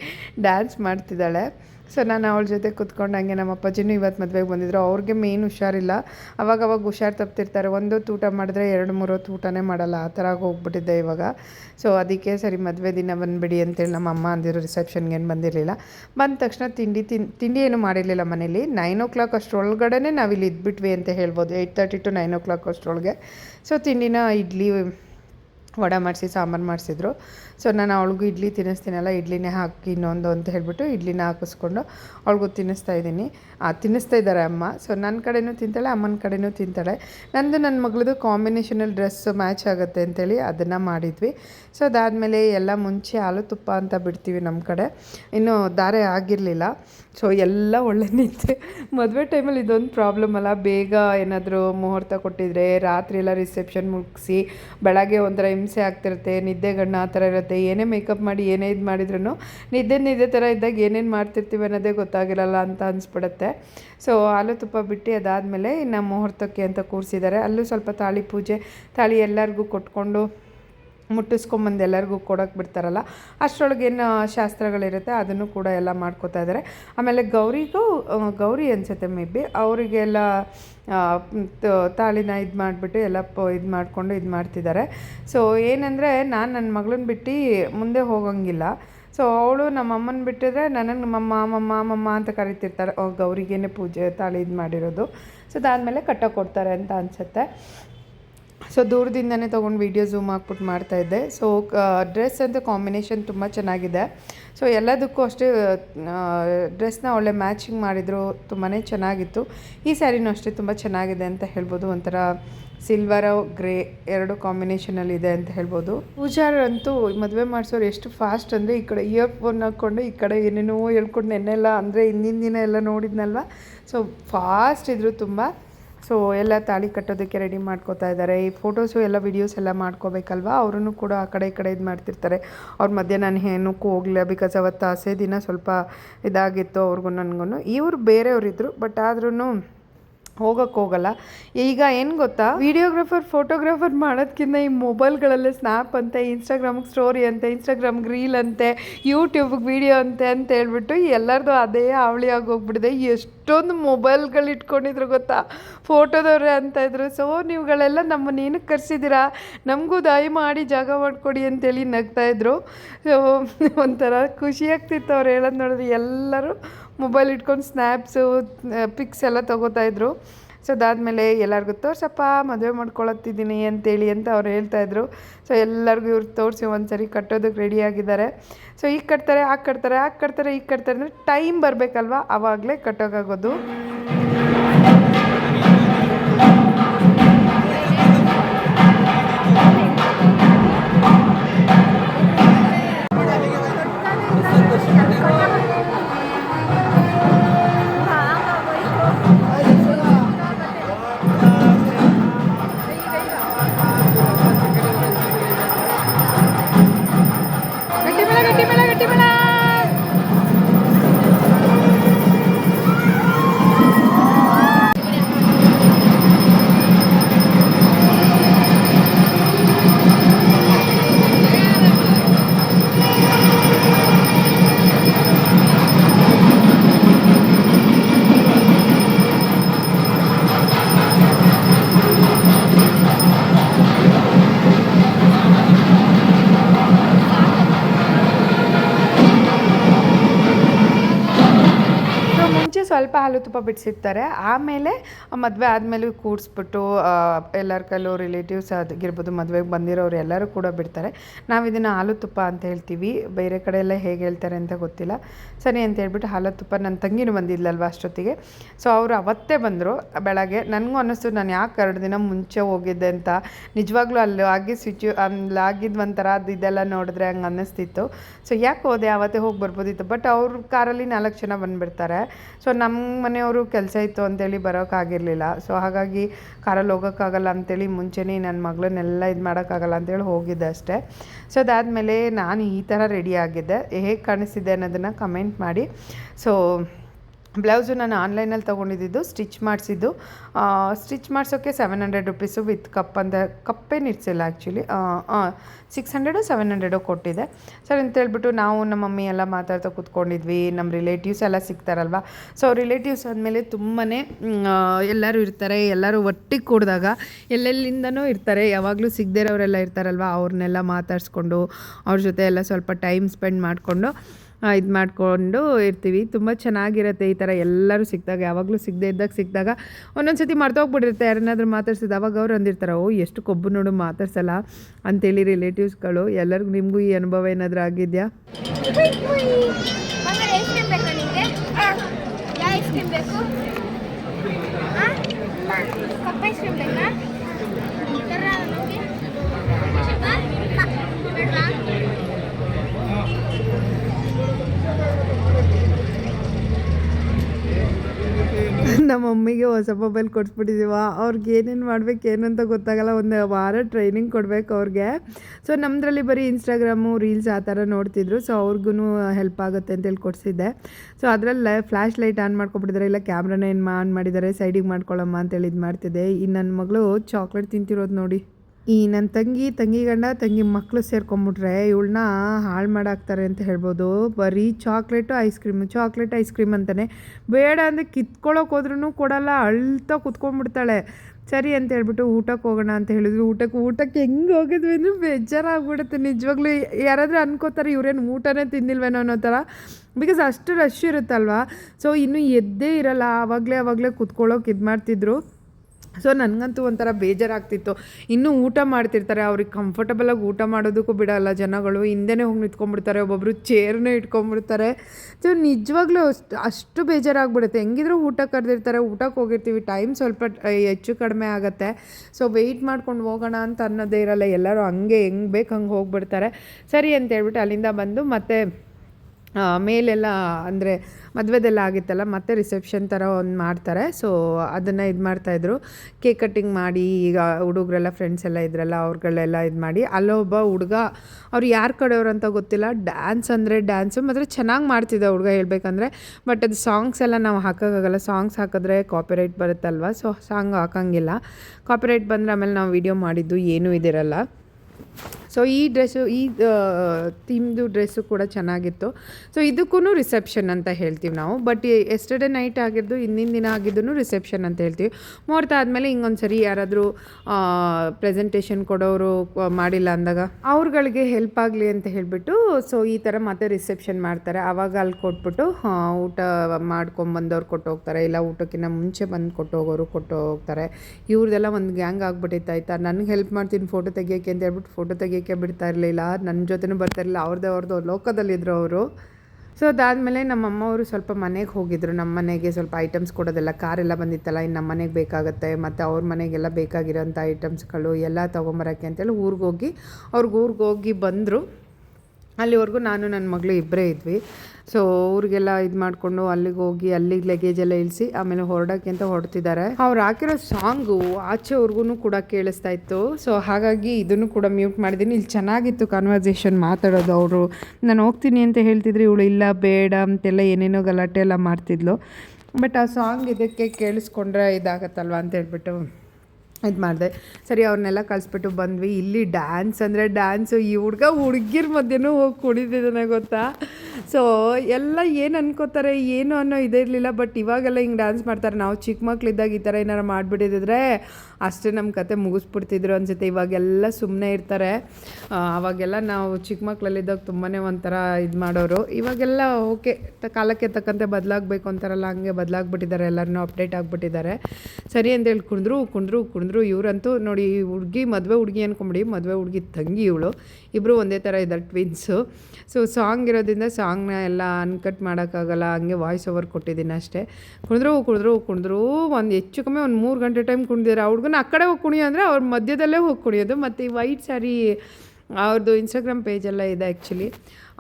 ಡ್ಯಾನ್ಸ್ ಮಾಡ್ತಿದ್ದಾಳೆ. ಸೊ ನಾನು ಅವಳ ಜೊತೆ ಕುತ್ಕೊಂಡು ಹಂಗೆ ನಮ್ಮ ಅಪ್ಪಾಜಿನೂ ಇವತ್ತು ಮದುವೆಗೆ ಬಂದಿದ್ರು. ಅವ್ರಿಗೆ ಮೇನ್ ಹುಷಾರಿಲ್ಲ. ಅವಾಗ ಅವಾಗ ಹುಷಾರು ತಪ್ತಿರ್ತಾರೆ. ಒಂದು ಊಟ ಮಾಡಿದ್ರೆ ಎರಡು, ಮೂರು ಹೊತ್ತು ಮಾಡಲ್ಲ. ಆ ಥರ ಹೋಗ್ಬಿಟ್ಟಿದ್ದೆ ಇವಾಗ. ಸೊ ಅದಕ್ಕೆ ಸರಿ ಮದುವೆ ದಿನ ಬಂದುಬಿಡಿ ಅಂತೇಳಿ ನಮ್ಮ ಅಮ್ಮ ಅಂದಿರು ರಿಸೆಪ್ಷನ್ಗೆ ಏನು ಬಂದಿರಲಿಲ್ಲ. ಬಂದ ತಕ್ಷಣ ತಿಂಡಿ ತಿಂಡಿ ಏನು ಮಾಡಿರಲಿಲ್ಲ ಮನೇಲಿ. ನೈನ್ ಓ ಕ್ಲಾಕ್ ಅಷ್ಟರೊಳಗಡೆ ಇಲ್ಲಿ ಇದ್ಬಿಟ್ವಿ ಅಂತ ಹೇಳ್ಬೋದು. Eight thirty to nine o'clock ಅಷ್ಟರೊಳಗೆ. ಸೊ ತಿಂಡಿನ ಇಡ್ಲಿ, ವಡೆ ಮಾಡಿಸಿ, ಸಾಂಬಾರು ಮಾಡಿಸಿದ್ರು. ಸೊ ನಾನು ಅವಳಿಗೂ ಇಡ್ಲಿ ತಿನ್ನಿಸ್ತೀನಲ್ಲ, ಇಡ್ಲಿನೇ ಹಾಕಿ ಇನ್ನೊಂದು ಅಂತ ಹೇಳಿಬಿಟ್ಟು ಇಡ್ಲಿನ ಹಾಕಿಸ್ಕೊಂಡು ಅವಳಿಗೂ ತಿನ್ನಿಸ್ತಾ ಇದ್ದೀನಿ. ಆ, ತಿನ್ನಿಸ್ತಾ ಇದ್ದಾರೆ ಅಮ್ಮ. ಸೊ ನನ್ನ ಕಡೆಯೂ ತಿಂತಾಳೆ, ಅಮ್ಮನ ಕಡೆಯೂ ತಿಂತಾಳೆ. ನಂದು ನನ್ನ ಮಗಳದು ಕಾಂಬಿನೇಷನಲ್ ಡ್ರೆಸ್ಸು ಮ್ಯಾಚ್ ಆಗುತ್ತೆ ಅಂತೇಳಿ ಅದನ್ನು ಮಾಡಿದ್ವಿ. ಸೊ ಅದಾದಮೇಲೆ ಎಲ್ಲ ಮುಂಚೆ ಹಾಲು ತುಪ್ಪ ಅಂತ ಬಿಡ್ತೀವಿ ನಮ್ಮ ಕಡೆ. ಇನ್ನು ದಾರೆ ಆಗಿರಲಿಲ್ಲ. ಸೊ ಎಲ್ಲ ಒಳ್ಳೆ ನಿಂತೆ ಮದುವೆ ಟೈಮಲ್ಲಿ ಇದೊಂದು ಪ್ರಾಬ್ಲಮ್ ಅಲ್ಲ. ಬೇಗ ಏನಾದರೂ ಮುಹೂರ್ತ ಕೊಟ್ಟಿದ್ರೆ ರಾತ್ರಿ ಎಲ್ಲ ರಿಸೆಪ್ಷನ್ ಮುಗಿಸಿ, ಬೆಳಗ್ಗೆ ಒಂಥರ ಹಿಂಸೆ ಆಗ್ತಿರುತ್ತೆ, ನಿದ್ದೆಗಣ್ಣ ಆ ಥರ ಇರುತ್ತೆ. ಏನೇ ಮೇಕಪ್ ಮಾಡಿ, ಏನೇ ಇದು ಮಾಡಿದ್ರೂ ನಿದ್ದೆ ನಿದ್ದೆ ಥರ ಇದ್ದಾಗ ಏನೇನು ಮಾಡ್ತಿರ್ತೀವಿ ಅನ್ನೋದೇ ಗೊತ್ತಾಗಿರಲ್ಲ ಅಂತ ಅನಿಸ್ಬಿಡುತ್ತೆ. ಸೊ ಹಾಲು ತುಪ್ಪ ಬಿಟ್ಟು ಅದಾದಮೇಲೆ ಇನ್ನು ಮುಹೂರ್ತಕ್ಕೆ ಅಂತ ಕೂರಿಸಿದ್ದಾರೆ. ಅಲ್ಲೂ ಸ್ವಲ್ಪ ತಾಳಿ ಪೂಜೆ, ತಾಳಿ ಎಲ್ಲರಿಗೂ ಕೊಟ್ಕೊಂಡು ಮುಟ್ಟಿಸ್ಕೊಂಬಂದು ಎಲ್ಲರಿಗೂ ಕೊಡೋಕೆ ಬಿಡ್ತಾರಲ್ಲ, ಅಷ್ಟರೊಳಗೆ ಏನು ಶಾಸ್ತ್ರಗಳಿರುತ್ತೆ, ಅದನ್ನು ಕೂಡ ಎಲ್ಲ ಮಾಡ್ಕೋತಾ ಇದ್ದಾರೆ ಆಮೇಲೆ ಗೌರಿಗೂ ಗೌರಿ ಅನ್ಸುತ್ತೆ ಮೇ ಬಿ, ಅವರಿಗೆಲ್ಲ ತಾಳಿನ ಇದು ಮಾಡಿಬಿಟ್ಟು ಎಲ್ಲ ಪ, ಇದು ಮಾಡಿಕೊಂಡು ಇದು ಮಾಡ್ತಿದ್ದಾರೆ ಸೊ ಏನಂದರೆ ನಾನು ನನ್ನ ಮಗಳನ್ನ ಬಿಟ್ಟು ಮುಂದೆ ಹೋಗಂಗಿಲ್ಲ. ಸೊ ಅವಳು ನಮ್ಮ ಅಮ್ಮನ ಬಿಟ್ಟಿದ್ರೆ ನನಗೆ ನಮ್ಮಮ್ಮ, ಮಮ್ಮ ಮಮ್ಮ ಅಂತ ಕರಿತಿರ್ತಾರೆ. ಗೌರಿಗೇನೆ ಪೂಜೆ, ತಾಳಿ ಇದು ಮಾಡಿರೋದು. ಸೊ ಅದಾದಮೇಲೆ ಕಟ್ಟ ಕೊಡ್ತಾರೆ ಅಂತ ಅನಿಸುತ್ತೆ. ಸೊ ದೂರದಿಂದನೇ ತೊಗೊಂಡು ವೀಡಿಯೋ ಝೂಮ್ ಹಾಕ್ಬಿಟ್ಟು ಮಾಡ್ತಾಯಿದ್ದೆ ಸೊ ಡ್ರೆಸ್ ಅಂತ ಕಾಂಬಿನೇಷನ್ ತುಂಬ ಚೆನ್ನಾಗಿದೆ. ಸೊ ಎಲ್ಲದಕ್ಕೂ ಅಷ್ಟೇ ಡ್ರೆಸ್ನ ಒಳ್ಳೆ ಮ್ಯಾಚಿಂಗ್ ಮಾಡಿದ್ರು ತುಂಬಾ ಚೆನ್ನಾಗಿತ್ತು. ಈ ಸ್ಯಾರಿನೂ ಅಷ್ಟೇ ತುಂಬ ಚೆನ್ನಾಗಿದೆ ಅಂತ ಹೇಳ್ಬೋದು. ಒಂಥರ ಸಿಲ್ವರ್ ಗ್ರೇ ಎರಡು ಕಾಂಬಿನೇಷನಲ್ಲಿ ಇದೆ ಅಂತ ಹೇಳ್ಬೋದು. ಪೂಜಾರಂತೂ ಮದುವೆ ಮಾಡಿಸೋರು ಎಷ್ಟು ಫಾಸ್ಟ್ ಅಂದರೆ ಈ ಕಡೆ ಇಯರ್ ಫೋನ್ ಹಾಕ್ಕೊಂಡು ಈ ಕಡೆ ಏನೇನೋ ಹೇಳ್ಕೊಂಡು ನೆನ್ನೆಲ್ಲ ಅಂದರೆ ಹಿಂದಿನ ದಿನ ಎಲ್ಲ ನೋಡಿದ್ನಲ್ವ? ಸೊ ಫಾಸ್ಟ್ ಇದ್ರು ತುಂಬ. ಸೊ ಎಲ್ಲ ತಾಳಿ ಕಟ್ಟೋದಕ್ಕೆ ರೆಡಿ ಮಾಡ್ಕೋತಾ ಇದ್ದಾರೆ. ಈ ಫೋಟೋಸು ಎಲ್ಲ ವೀಡಿಯೋಸ್ ಎಲ್ಲ ಮಾಡ್ಕೋಬೇಕಲ್ವಾ? ಅವರೂ ಕೂಡ ಆ ಕಡೆ ಈ ಕಡೆ ಇದು ಮಾಡ್ತಿರ್ತಾರೆ. ಅವ್ರ ಮಧ್ಯೆ ನಾನು ಏನಕ್ಕೂ ಹೋಗಲಿಲ್ಲ ಬಿಕಾಸ್ ಅವತ್ತು ಆಸೆ ದಿನ ಸ್ವಲ್ಪ ಇದಾಗಿತ್ತು ಅವ್ರಿಗೂ ನನಗೂ ಇವರು ಬೇರೆಯವರಿದ್ದರು ಬಟ್ ಆದ್ರೂ ಹೋಗಕ್ಕೆ ಹೋಗಲ್ಲ. ಈಗ ಏನು ಗೊತ್ತಾ? ವಿಡಿಯೋಗ್ರಾಫರ್ ಫೋಟೋಗ್ರಾಫರ್ ಮಾಡೋದಕ್ಕಿಂತ ಈ ಮೊಬೈಲ್ಗಳಲ್ಲೇ ಸ್ನ್ಯಾಪ್ ಅಂತೆ ಇನ್ಸ್ಟಾಗ್ರಾಮ್ಗೆ ಸ್ಟೋರಿ ಅಂತೆ ಇನ್ಸ್ಟಾಗ್ರಾಮ್ಗೆ ರೀಲ್ ಅಂತೆ ಯೂಟ್ಯೂಬ್ಗೆ ವಿಡಿಯೋ ಅಂತೆ ಅಂತ ಹೇಳ್ಬಿಟ್ಟು ಎಲ್ಲರದು ಅದೇ ಅವಳಿ ಆಗೋಗ್ಬಿಟ್ಟಿದೆ. ಎಷ್ಟೊಂದು ಮೊಬೈಲ್ಗಳು ಇಟ್ಕೊಂಡಿದ್ರು ಗೊತ್ತಾ? ಫೋಟೋದವ್ರೆ ಅಂತ ಇದ್ರು. ಸೊ ನೀವುಗಳೆಲ್ಲ ನಮ್ಮನ್ನು ಏನಕ್ಕೆ ಕರೆಸಿದ್ದೀರಾ ನಮಗೂ ದಯ ಮಾಡಿ ಜಾಗ ಮಾಡಿಕೊಡಿ ಅಂತೇಳಿ ನಗ್ತಾಯಿದ್ರು ಸೊ ಒಂಥರ ಖುಷಿ ಆಗ್ತಿತ್ತು ಅವ್ರು ಹೇಳೋದು ನೋಡಿದ್ರೆ ಎಲ್ಲರೂ ಮೊಬೈಲ್ ಇಟ್ಕೊಂಡು ಸ್ನ್ಯಾಪ್ಸು ಪಿಕ್ಸ್ ಎಲ್ಲ ತೊಗೋತಾ ಇದ್ರು. ಸೊ ಅದಾದಮೇಲೆ ಎಲ್ಲರಿಗೂ ತೋರ್ಸಪ್ಪ, ಮದುವೆ ಮಾಡ್ಕೊಳತ್ತಿದ್ದೀನಿ ಅಂತೇಳಿ ಅಂತ ಅವ್ರು ಹೇಳ್ತಾಯಿದ್ರು ಸೊ ಎಲ್ಲರಿಗೂ ಇವ್ರು ತೋರಿಸಿ ಒಂದ್ಸರಿ ಕಟ್ಟೋದಕ್ಕೆ ರೆಡಿ ಆಗಿದ್ದಾರೆ. ಸೊ ಈಗ ಕಟ್ತಾರೆ, ಆಗ ಕಟ್ತಾರೆ ಆಗ ಕಟ್ತಾರೆ, ಈಗ ಕಟ್ತಾರೆ ಅಂದರೆ ಟೈಮ್ ಬರಬೇಕಲ್ವ? ಆವಾಗಲೇ ಕಟ್ಟೋಕ್ಕಾಗೋದು ಸ್ವಲ್ಪ ಹಾಲು ತುಪ್ಪ ಬಿಡಿಸಿರ್ತಾರೆ. ಆಮೇಲೆ ಮದುವೆ ಆದಮೇಲೆ ಕೂಡಿಸ್ಬಿಟ್ಟು ಎಲ್ಲರ ಕೈಲೂ ರಿಲೇಟಿವ್ಸ್ ಆಗಿರ್ಬೋದು ಮದುವೆಗೆ ಬಂದಿರೋರು ಎಲ್ಲರೂ ಕೂಡ ಬಿಡ್ತಾರೆ. ನಾವು ಇದನ್ನು ಹಾಲು ತುಪ್ಪ ಅಂತ ಹೇಳ್ತೀವಿ. ಬೇರೆ ಕಡೆ ಎಲ್ಲ ಹೇಗೆ ಹೇಳ್ತಾರೆ ಅಂತ ಗೊತ್ತಿಲ್ಲ. ಸರಿ ಅಂತ ಹೇಳ್ಬಿಟ್ಟು ಹಾಲು ತುಪ್ಪ ನನ್ನ ತಂಗಿನೂ ಬಂದಿದ್ಲಲ್ವ ಅಷ್ಟೊತ್ತಿಗೆ. ಸೊ ಅವರು ಅವತ್ತೇ ಬಂದರು. ಬೆಳಗ್ಗೆ ನನಗೂ ಅನ್ನಿಸ್ತು ನಾನು ಯಾಕೆ ಎರಡು ದಿನ ಮುಂಚೆ ಹೋಗಿದ್ದೆ ಅಂತ. ನಿಜವಾಗ್ಲೂ ಅಲ್ಲಿ ಆಗಿ ಸಿಚು ಅಲ್ಲಿ ಆಗಿದ್ದು ಒಂಥರ ಅದು ಇದೆಲ್ಲ ನೋಡಿದ್ರೆ ಹಂಗೆ ಅನ್ನಿಸ್ತಿತ್ತು. ಸೊ ಯಾಕೆ ಹೋದೆ? ಅವತ್ತೇ ಹೋಗಿ ಬರ್ಬೋದಿತ್ತು. ಬಟ್ ಅವ್ರ ಕಾರಲ್ಲಿ ನಾಲ್ಕು ಜನ ಬಂದುಬಿಡ್ತಾರೆ. ಸೊ ನಮ್ಮ ಮನೆಯವರು ಕೆಲಸ ಇತ್ತು ಅಂತೇಳಿ ಬರೋಕ್ಕಾಗಿರಲಿಲ್ಲ ಸೊ ಹಾಗಾಗಿ ಕಾರಲ್ಲಿ ಹೋಗೋಕ್ಕಾಗಲ್ಲ ಅಂತೇಳಿ ಮುಂಚೆನೇ ನನ್ನ ಮಗಳನ್ನೆಲ್ಲ ಇದು ಮಾಡೋಕ್ಕಾಗಲ್ಲ ಅಂತೇಳಿ ಹೋಗಿದ್ದೆ ಅಷ್ಟೇ. ಸೊ ಅದಾದಮೇಲೆ ನಾನು ಈ ಥರ ರೆಡಿ ಆಗಿದ್ದೆ. ಹೇಗೆ ಕಾಣಿಸ್ತಿದೆ ಅನ್ನೋದನ್ನು ಕಮೆಂಟ್ ಮಾಡಿ. ಸೊ ಬ್ಲೌಸು ನಾನು ಆನ್ಲೈನಲ್ಲಿ ತೊಗೊಂಡಿದ್ದು, ಸ್ಟಿಚ್ ಮಾಡಿಸಿದ್ದು. Stitch ಮಾಡಿಸೋಕ್ಕೆ seven hundred rupees with cup ಅಂತ ಕಪ್ಪೇನು ಇರ್ಸಿಲ್ಲ actually six hundred seven hundred ಕೊಟ್ಟಿದೆ. ಸರ್ ಅಂತ ಹೇಳ್ಬಿಟ್ಟು ನಾವು ನಮ್ಮ ಮಮ್ಮಿ ಎಲ್ಲ ಮಾತಾಡ್ತಾ ಕೂತ್ಕೊಂಡಿದ್ವಿ, ನಮ್ಮ ರಿಲೇಟಿವ್ಸ್ ಎಲ್ಲ ಸಿಗ್ತಾರಲ್ವ? ಸೊ ರಿಲೇಟಿವ್ಸ್ ಆದಮೇಲೆ ತುಂಬಾ ಎಲ್ಲರೂ ಇರ್ತಾರೆ, ಎಲ್ಲರೂ ಒಟ್ಟಿಗೆ ಕೂಡಿದಾಗ ಎಲ್ಲೆಲ್ಲಿಂದನೂ ಇರ್ತಾರೆ, ಯಾವಾಗಲೂ ಸಿಗದೇ ಇರೋರೆಲ್ಲ ಇರ್ತಾರಲ್ವ? ಅವ್ರನ್ನೆಲ್ಲ ಮಾತಾಡಿಸ್ಕೊಂಡು, ಅವ್ರ ಜೊತೆ ಎಲ್ಲ ಸ್ವಲ್ಪ ಟೈಮ್ ಸ್ಪೆಂಡ್ ಮಾಡಿಕೊಂಡು ಇದು ಮಾಡಿಕೊಂಡು ಇರ್ತೀವಿ. ತುಂಬ ಚೆನ್ನಾಗಿರುತ್ತೆ ಈ ಥರ ಎಲ್ಲರೂ ಸಿಕ್ಕಿದಾಗ ಯಾವಾಗಲೂ ಸಿಗದೆ ಇದ್ದಾಗ ಸಿಕ್ಕಿದಾಗ ಒಂದೊಂದು ಸತಿ ಮರ್ತೋಗ್ಬಿಟ್ಟಿರುತ್ತೆ ಯಾರನ್ನಾದ್ರೂ ಮಾತಾಡ್ಸಿದ್ದು ಅವಾಗ ಅವ್ರು ಅಂದಿರ್ತಾರೆ, ಓ, ಎಷ್ಟು ಕೊಬ್ಬು ನೋಡು ಮಾತಾಡ್ಸಲ್ಲ? ಅಂತೇಳಿ ರಿಲೇಟಿವ್ಸ್ಗಳು ಎಲ್ಲರಿಗೂ ನಿಮಗೂ ಈ ಅನುಭವ ಏನಾದರೂ ಆಗಿದೆಯಾ? ಐಸ್ ಕ್ರೀಮ್ ಬೇಕಾ ನಿಮಗೆ ಯಾವ ಐಸ್ ಕ್ರೀಮ್ ಬೇಕು ಕಪ್ ಐಸ್ ಕ್ರೀಮ್ ಬೇಕಾ ತರ್ರಾ ನಮಗೆ? ಆ? ಬೇಡ್ವಾ? ನಮ್ಮ ಮಮ್ಮಿಗೆ ಹೊಸ ಮೊಬೈಲ್ ಕೊಡಿಸ್ಬಿಟ್ಟಿದ್ದೀವ ಅವ್ರಿಗೆ ಏನೇನು ಮಾಡ್ಬೇಕು, ಏನಂತ ಗೊತ್ತಾಗಲ್ಲ. ಒಂದು ವಾರ ಟ್ರೈನಿಂಗ್ ಕೊಡಬೇಕು ಅವ್ರಿಗೆ. ಸೊ ನಮ್ಮದ್ರಲ್ಲಿ ಬರೀ ಇನ್ಸ್ಟಾಗ್ರಾಮು ರೀಲ್ಸ್ ಆ ಥರ ನೋಡ್ತಿದ್ರು. ಸೊ ಅವ್ರಿಗೂ ಹೆಲ್ಪ್ ಆಗುತ್ತೆ ಅಂತೇಳಿ ಕೊಡಿಸಿದ್ದೆ. ಸೊ ಅದರಲ್ಲಿ ಫ್ಲ್ಯಾಶ್ ಲೈಟ್ ಆನ್ ಮಾಡ್ಕೊಬಿಟ್ಟಿದ್ದಾರೆ ಇಲ್ಲ ಕ್ಯಾಮ್ರಾನ ಏನು ಆನ್ ಮಾಡಿದ್ದಾರೆ ಸೈಡಿಗೆ ಮಾಡ್ಕೊಳ್ಳಮ್ಮ ಅಂತೇಳಿ ಇದು ಮಾಡ್ತಿದ್ದೆ. ಇನ್ನು ನನ್ನ ಮಗಳು ಚಾಕ್ಲೇಟ್ ತಿಂತಿರೋದು ನೋಡಿ. ಈ ನನ್ನ ತಂಗಿ ತಂಗಿ ಗಂಡ, ತಂಗಿ ಮಕ್ಕಳು ಸೇರ್ಕೊಂಬಿಟ್ರೆ ಇವಳನ್ನ ಹಾಳು ಮಾಡಾಕ್ತಾರೆ ಅಂತ ಹೇಳ್ಬೋದು. ಬರೀ chocolate ice cream, chocolate ice cream ಅಂತಲೇ ಬೇಡ ಅಂದರೆ ಕಿತ್ಕೊಳ್ಳೋಕೆ ಹೋದ್ರೂ ಕೊಡಲ್ಲ, ಅಳ್ತಾ ಕುತ್ಕೊಂಡ್ಬಿಡ್ತಾಳೆ ಸರಿ ಅಂತ ಹೇಳ್ಬಿಟ್ಟು ಊಟಕ್ಕೆ ಹೋಗೋಣ ಅಂತ ಹೇಳಿದ್ರು. ಊಟಕ್ಕೆ ಊಟಕ್ಕೆ ಹೆಂಗೆ ಹೋಗಿದ್ವಿ ಅಂದರೆ ಬೇಜಾರಾಗ್ಬಿಡುತ್ತೆ. ನಿಜವಾಗ್ಲೂ ಯಾರಾದರೂ ಅನ್ಕೋತಾರೆ ಇವ್ರೇನು ಊಟನೇ ತಿಂದಿಲ್ವೇನೋ ಅನ್ನೋ ಥರ. ಬಿಕಾಸ್ ಅಷ್ಟು ರಶ್ ಇರುತ್ತಲ್ವ? ಸೊ ಇನ್ನೂ ಎದ್ದೇ ಇರಲ್ಲ. ಆವಾಗಲೇ ಆವಾಗಲೇ ಕುತ್ಕೊಳ್ಳೋಕೆ ಇದು ಮಾಡ್ತಿದ್ರು ಸೊ ನನಗಂತೂ ಒಂಥರ ಬೇಜಾರಾಗ್ತಿತ್ತು. ಇನ್ನೂ ಊಟ ಮಾಡ್ತಿರ್ತಾರೆ, ಅವ್ರಿಗೆ ಕಂಫರ್ಟಬಲಾಗಿ ಊಟ ಮಾಡೋದಕ್ಕೂ ಬಿಡಲ್ಲ ಜನಗಳು. ಹಿಂದೆನೇ ಹೋಗಿ ನಿಂತ್ಕೊಂಡ್ಬಿಡ್ತಾರೆ ಒಬ್ಬೊಬ್ಬರು ಚೇರ್ನೇ ಇಟ್ಕೊಂಡ್ಬಿಡ್ತಾರೆ. ಸೊ ನಿಜವಾಗ್ಲೂ ಅಷ್ಟು ಅಷ್ಟು ಬೇಜಾರಾಗ್ಬಿಡುತ್ತೆ. ಹೆಂಗಿದ್ರು ಊಟ ಕರೆದಿರ್ತಾರೆ, ಊಟಕ್ಕೆ ಹೋಗಿರ್ತೀವಿ. ಟೈಮ್ ಸ್ವಲ್ಪ ಹೆಚ್ಚು ಕಡಿಮೆ ಆಗುತ್ತೆ. ಸೊ ವೆಯ್ಟ್ ಮಾಡ್ಕೊಂಡು ಹೋಗೋಣ ಅಂತ ಅನ್ನೋದೇ ಇರಲ್ಲ. ಎಲ್ಲರೂ ಹಂಗೆ, ಹೆಂಗೆ ಬೇಕು ಹಂಗೆ ಹೋಗ್ಬಿಡ್ತಾರೆ. ಸರಿ ಅಂತ ಹೇಳ್ಬಿಟ್ಟು ಅಲ್ಲಿಂದ ಬಂದು ಮತ್ತೆ ಮೇಲೆಲ್ಲ ಅಂದರೆ ಮದುವೆದೆಲ್ಲ ಆಗಿತ್ತಲ್ಲ, ಮತ್ತೆ ರಿಸೆಪ್ಷನ್ ಥರ ಒಂದು ಮಾಡ್ತಾರೆ. ಸೊ ಅದನ್ನು ಇದು ಮಾಡ್ತಾಯಿದ್ರು ಕೇಕ್ ಕಟ್ಟಿಂಗ್ ಮಾಡಿ, ಈಗ ಹುಡುಗರೆಲ್ಲ ಫ್ರೆಂಡ್ಸ್ ಎಲ್ಲ ಇದ್ರಲ್ಲ, ಅವ್ರುಗಳೆಲ್ಲ ಇದು ಮಾಡಿ. ಅಲ್ಲೊಬ್ಬ ಹುಡುಗ, ಅವ್ರು ಯಾರ ಕಡೆಯವ್ರು ಅಂತ ಗೊತ್ತಿಲ್ಲ. ಡ್ಯಾನ್ಸ್ ಅಂದರೆ ಡ್ಯಾನ್ಸು ಮಾತ್ರ ಚೆನ್ನಾಗಿ ಮಾಡ್ತಿದ್ದ ಹುಡುಗ ಹೇಳಬೇಕಂದ್ರೆ. ಬಟ್ ಅದು ಸಾಂಗ್ಸ್ ಎಲ್ಲ ನಾವು ಹಾಕೋಕ್ಕಾಗಲ್ಲ. ಸಾಂಗ್ಸ್ ಹಾಕಿದ್ರೆ ಕಾಪಿರೈಟ್ ಬರುತ್ತಲ್ವ? ಸೊ ಸಾಂಗ್ ಹಾಕೋಂಗಿಲ್ಲ. ಕಾಪಿರೈಟ್ ಬಂದರೆ ಆಮೇಲೆ ನಾವು ವಿಡಿಯೋ ಮಾಡಿದ್ದು ಏನೂ ಇದಿರಲ್ಲ. ಸೊ ಈ ಡ್ರೆಸ್ಸು ಈ ಥೀಮ್ದು ಡ್ರೆಸ್ಸು ಕೂಡ ಚೆನ್ನಾಗಿತ್ತು. ಸೊ ಇದಕ್ಕೂ ರಿಸೆಪ್ಷನ್ ಅಂತ ಹೇಳ್ತೀವಿ ನಾವು. ಬಟ್ ಎಸ್ಟರ್ಡೇ ನೈಟ್ ಆಗಿದ್ದು, ಹಿಂದಿನ ದಿನ ಆಗಿದ್ದು ರಿಸೆಪ್ಷನ್ ಅಂತ ಹೇಳ್ತೀವಿ. ಮುಹೂರ್ತ ಆದಮೇಲೆ ಹಿಂಗೊಂದು ಸರಿ ಯಾರಾದರೂ ಪ್ರೆಸೆಂಟೇಷನ್ ಕೊಡೋರು ಮಾಡಿಲ್ಲ ಅಂದಾಗ ಅವ್ರುಗಳಿಗೆ ಹೆಲ್ಪ್ ಆಗಲಿ ಅಂತ ಹೇಳಿಬಿಟ್ಟು ಸೊ ಈ ಥರ ಮತ್ತೆ ರಿಸೆಪ್ಷನ್ ಮಾಡ್ತಾರೆ. ಆವಾಗ ಅಲ್ಲಿ ಕೊಟ್ಬಿಟ್ಟು ಊಟ ಊಟ ಮಾಡ್ಕೊಂಬಂದವ್ರು ಕೊಟ್ಟು ಹೋಗ್ತಾರೆ. ಇಲ್ಲ ಊಟಕ್ಕಿಂತ ಮುಂಚೆ ಬಂದು ಕೊಟ್ಟು ಹೋಗೋರು ಕೊಟ್ಟು ಹೋಗ್ತಾರೆ. ಇವ್ರದ್ದೆಲ್ಲ ಒಂದು ಗ್ಯಾಂಗ್ ಆಗಿಬಿಟ್ಟಿತ್ತು, ಆಯ್ತಾ? ನನಗೆ ಹೆಲ್ಪ್ ಮಾಡ್ತೀನಿ ಫೋಟೋ ತೆಗಿಯೋಕೆ ಅಂತ ಹೇಳ್ಬಿಟ್ಟು ಫೋಟೋ ತೆಗಿಯೋಕ್ಕೆ ಬಿಡ್ತಾ ಇರಲಿಲ್ಲ ನನ್ನ ಜೊತೆನೂ ಬರ್ತಾ ಇರಲಿಲ್ಲ ಅವ್ರದ್ದೇ ಅವ್ರದ್ದು ಲೋಕದಲ್ಲಿದ್ದರು ಅವರು. ಸೊ ಅದಾದಮೇಲೆ ನಮ್ಮ ಅಮ್ಮವರು ಸ್ವಲ್ಪ ಮನೆಗೆ ಹೋಗಿದ್ರು, ನಮ್ಮ ಮನೆಗೆ ಸ್ವಲ್ಪ ಐಟಮ್ಸ್ ಕೊಡೋದೆಲ್ಲ ಕಾರೆಲ್ಲ ಬಂದಿತ್ತಲ್ಲ, ಇನ್ನು ನಮ್ಮ ಮನೆಗೆ ಬೇಕಾಗುತ್ತೆ, ಮತ್ತು ಅವ್ರ ಮನೆಗೆಲ್ಲ ಬೇಕಾಗಿರೋಂಥ ಐಟಮ್ಸ್ಗಳು ಎಲ್ಲ ತೊಗೊಂಬರೋಕ್ಕೆ ಅಂತೇಳಿ ಊರಿಗೆ ಹೋಗಿ ಅವ್ರಿಗೆ ಊರಿಗೆ ಬಂದರು. ಅಲ್ಲಿವರೆಗೂ ನಾನು ನನ್ನ ಮಗಳು ಇಬ್ಬರೇ ಇದ್ವಿ. ಸೊ ಅವ್ರಿಗೆಲ್ಲ ಇದು ಮಾಡಿಕೊಂಡು ಅಲ್ಲಿಗೆ ಹೋಗಿ ಅಲ್ಲಿಗೆ ಲಗೇಜ್ ಎಲ್ಲ ಇಳಿಸಿ ಆಮೇಲೆ ಹೊರಡೋಕ್ಕೆ ಅಂತ ಹೊರಡ್ತಿದ್ದಾರೆ. ಅವ್ರು ಹಾಕಿರೋ ಸಾಂಗು ಆಚೆವರೆಗೂ ಕೂಡ ಕೇಳಿಸ್ತಾ ಇತ್ತು. ಸೊ ಹಾಗಾಗಿ ಇದನ್ನು ಕೂಡ ಮ್ಯೂಟ್ ಮಾಡಿದ್ದೀನಿ. ಇಲ್ಲಿ ಚೆನ್ನಾಗಿತ್ತು ಕನ್ವರ್ಸೇಷನ್ ಮಾತಾಡೋದು ಅವರು. ನಾನು ಹೋಗ್ತೀನಿ ಅಂತ ಹೇಳ್ತಿದ್ರು, ಇವಳು ಇಲ್ಲ, ಬೇಡ ಅಂತೆಲ್ಲ ಏನೇನೋ ಗಲಾಟೆ ಎಲ್ಲ ಮಾಡ್ತಿದ್ಲು. ಬಟ್ ಆ ಸಾಂಗ್ ಇದಕ್ಕೆ ಕೇಳಿಸ್ಕೊಂಡ್ರೆ ಇದಾಗತ್ತಲ್ವ ಅಂತ ಹೇಳ್ಬಿಟ್ಟು. ಇದು ಮಾಡಿದೆ. ಸರಿ ಅವ್ರನ್ನೆಲ್ಲ ಕಳಿಸ್ಬಿಟ್ಟು ಬಂದ್ವಿ. ಇಲ್ಲಿ ಡ್ಯಾನ್ಸ್ ಅಂದರೆ ಡ್ಯಾನ್ಸು ಈ ಹುಡುಗ ಹುಡುಗಿರ ಮಧ್ಯೆನೂ ಹೋಗಿ ಕುಣಿದಿದ್ದಾನೆ ಗೊತ್ತಾ? ಸೊ ಎಲ್ಲ ಏನು ಅನ್ಕೋತಾರೆ, ಏನು ಅನ್ನೋ ಇದೇ ಇರಲಿಲ್ಲ ಬಟ್ ಇವಾಗೆಲ್ಲ ಹಿಂಗೆ ಡ್ಯಾನ್ಸ್ ಮಾಡ್ತಾರೆ. ನಾವು ಚಿಕ್ಕ ಮಕ್ಳಿದ್ದಾಗ ಈ ಥರ ಏನಾರು ಮಾಡಿಬಿಟ್ಟಿದ್ರೆ ಅಷ್ಟೇ ನಮ್ಮ ಕತೆ ಮುಗಿಸ್ಬಿಡ್ತಿದ್ರು ಅನ್ಸುತ್ತೆ. ಇವಾಗೆಲ್ಲ ಸುಮ್ಮನೆ ಇರ್ತಾರೆ. ಅವಾಗೆಲ್ಲ ನಾವು ಚಿಕ್ಕ ಮಕ್ಕಳಲ್ಲಿದ್ದಾಗ ತುಂಬಾ ಒಂಥರ ಇದು ಮಾಡೋರು. ಇವಾಗೆಲ್ಲ ಓಕೆ ಕಾಲಕ್ಕೆ ತಕ್ಕಂತೆ ಬದಲಾಗಬೇಕು ಅಂತಾರಲ್ಲ, ಹಂಗೆ ಬದಲಾಗ್ಬಿಟ್ಟಿದ್ದಾರೆ. ಎಲ್ಲರನ್ನೂ ಅಪ್ಡೇಟ್ ಆಗಿಬಿಟ್ಟಿದ್ದಾರೆ. ಸರಿ ಅಂತೇಳಿ ಕುಂದ್ರು ಕುಂದ್ರು ಕುಂದ್ರು, ಇವರಂತೂ ನೋಡಿ ಹುಡುಗಿ ಮದುವೆ ಹುಡುಗಿ ಅಂದ್ಕೊಂಬಿಡಿ ಮದುವೆ ಹುಡುಗಿ ತಂಗಿ ಇವಳು. ಇಬ್ಬರು ಒಂದೇ ಥರ ಇದ್ದಾರೆ ಟ್ವಿನ್ಸು ಸೊ ಸಾಂಗ್ ಇರೋದ್ರಿಂದ ಸಾಂಗ್ನ ಎಲ್ಲ ಅನ್ಕಟ್ ಮಾಡೋಕ್ಕಾಗಲ್ಲ, ಹಂಗೆ ವಾಯ್ಸ್ ಓವರ್ ಕೊಟ್ಟಿದ್ದೀನಿ ಅಷ್ಟೇ. ಕುಂದ್ರು ಕುಂದ್ರು ಕುಂದ್ರು, ಒಂದು ಹೆಚ್ಚು ಕಮ್ಮಿ ಒಂದು ಮೂರು ಗಂಟೆ ಟೈಮ್ ಕುಂದಿದ್ದಾರೆ? ಆ ಹುಡುಗನ ಆ ಕಡೆ ಹೋಗಿ ಕುಣಿಯೋ ಅಂದರೆ ಅವ್ರ ಮಧ್ಯದಲ್ಲೇ ಹೋಗಿ ಕುಣಿಯೋದು. ಮತ್ತು ಈ ವೈಟ್ ಸ್ಯಾರಿ ಅವ್ರದ್ದು ಇನ್ಸ್ಟಾಗ್ರಾಮ್ ಪೇಜೆಲ್ಲ ಇದೆ ಆ್ಯಕ್ಚುಲಿ